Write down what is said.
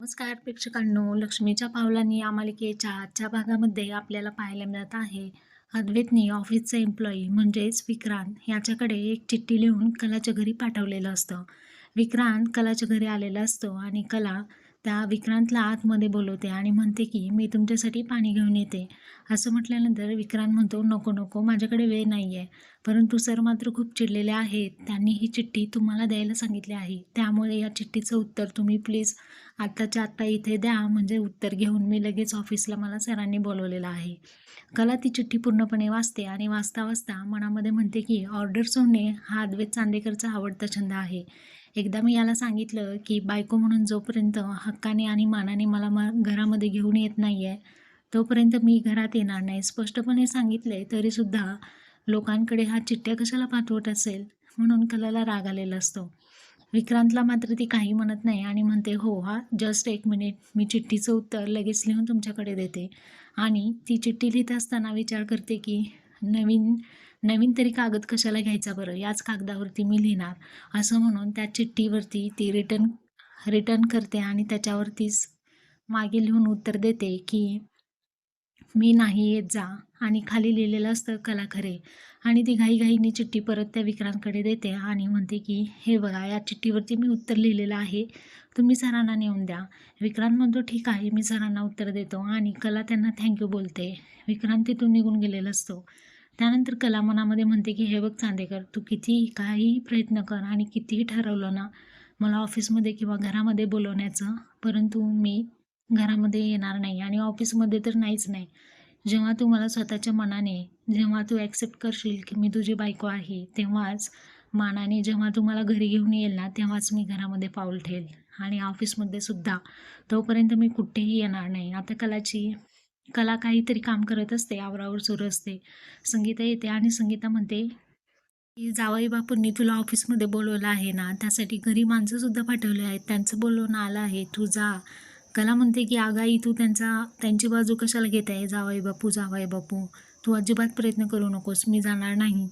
नमस्कार प्रेक्षकांनो. लक्ष्मीच्या पावलांनी या मालिकेच्या आजच्या भागामध्ये आपल्याला पाहायला मिळत आहे अद्वैतनी ऑफिसचा एम्प्लॉई म्हणजेच विक्रांत. याच्याकडे एक चिठ्ठी लिहून कलाच्या घरी पाठवलेलं असतं. विक्रांत कलाच्या घरी आलेला असतो आणि कला त्या विक्रांतला आतमध्ये बोलवते आणि म्हणते की मी तुमच्यासाठी पाणी घेऊन येते. असं म्हटल्यानंतर विक्रांत म्हणतो नको नको माझ्याकडे वेळ नाही आहे परंतु सर मात्र खूप चिडलेले आहेत. त्यांनी ही चिठ्ठी तुम्हाला द्यायला सांगितली आहे. त्यामुळे या चिठ्ठीचं उत्तर तुम्ही प्लीज आत्ताच्या आत्ता इथे द्या. म्हणजे उत्तर घेऊन मी लगेच ऑफिसला मला सरांनी बोलवलेलं आहे. कला ती चिठ्ठी पूर्णपणे वाचते आणि वाचता वाचता मनामध्ये म्हणते की ऑर्डर सोडणे हा अद्वैत चांदेकरचा आवडता छंद आहे. एकदा मी याला सांगितलं की बायको म्हणून जोपर्यंत हक्काने आणि मानाने मला म घरामध्ये घेऊन येत नाही आहे तोपर्यंत मी घरात येणार नाही. स्पष्टपणे सांगितले तरीसुद्धा लोकांकडे हा चिठ्ठ्या कशाला पाठवत असेल? म्हणून कलाला राग आलेला असतो. विक्रांतला मात्र ती काही म्हणत नाही आणि म्हणते हो हा जस्ट एक मिनिट मी चिठ्ठीचं उत्तर लगेच लिहून तुमच्याकडे देते. आणि ती चिठ्ठी लिहित असताना विचार करते की नवीन नवीन तरी कागद कशाला घ्यायचा बरं? याच कागदावरती मी लिहिणार. असं म्हणून त्या चिठ्ठीवरती ती रिटर्न रिटर्न करते आणि त्याच्यावरतीच मागे लिहून उत्तर देते की मी नाही येत जा. आणि खाली लिहिलेलं असतं कला खरे. आणि ती घाईघाईनी चिठ्ठी परत त्या विक्रांतकडे देते आणि म्हणते की हे बघा या चिठ्ठीवरती मी उत्तर लिहिलेलं आहे. तुम्ही सरांना नेऊन द्या. विक्रांत म्हणतो ठीक आहे मी सरांना उत्तर देतो. आणि कला त्यांना थँक्यू बोलते. विक्रांत तिथून निघून गेलेला असतो. त्यानंतर कला मनामध्ये म्हणते की हे बघ चांदेकर तू किती काहीही प्रयत्न कर आणि कितीही ठरवलं ना मला ऑफिसमध्ये किंवा घरामध्ये बोलवण्याचं परंतु मी घरामध्ये येणार नाही आणि ऑफिसमध्ये तर नाहीच नाही. जेव्हा तू मला स्वतःच्या मनाने जेव्हा तू ॲक्सेप्ट करशील की मी तुझी बायको आहे तेव्हाच मानाने जेव्हा तू मला घरी घेऊन येईल ना तेव्हाच मी घरामध्ये पाऊल ठेल आणि ऑफिसमध्ये सुद्धा तोपर्यंत मी कुठेही येणार नाही. आता कलाची कला काहीतरी काम करत असते आवरावर सुरू असते. संगीता येते आणि संगीता म्हणते की जावाई बापूंनी तुला ऑफिसमध्ये बोलवलं आहे ना त्यासाठी घरी माणसंसुद्धा पाठवले आहेत त्यांचं बोलवणं आलं आहे तू जा. कला म्हणते की आगाई तू त्यांचा त्यांची बाजू कशाला घेत आहे? जावाई बापू जावाई बापू तू अजिबात प्रयत्न करू नकोस मी जाणार नाही.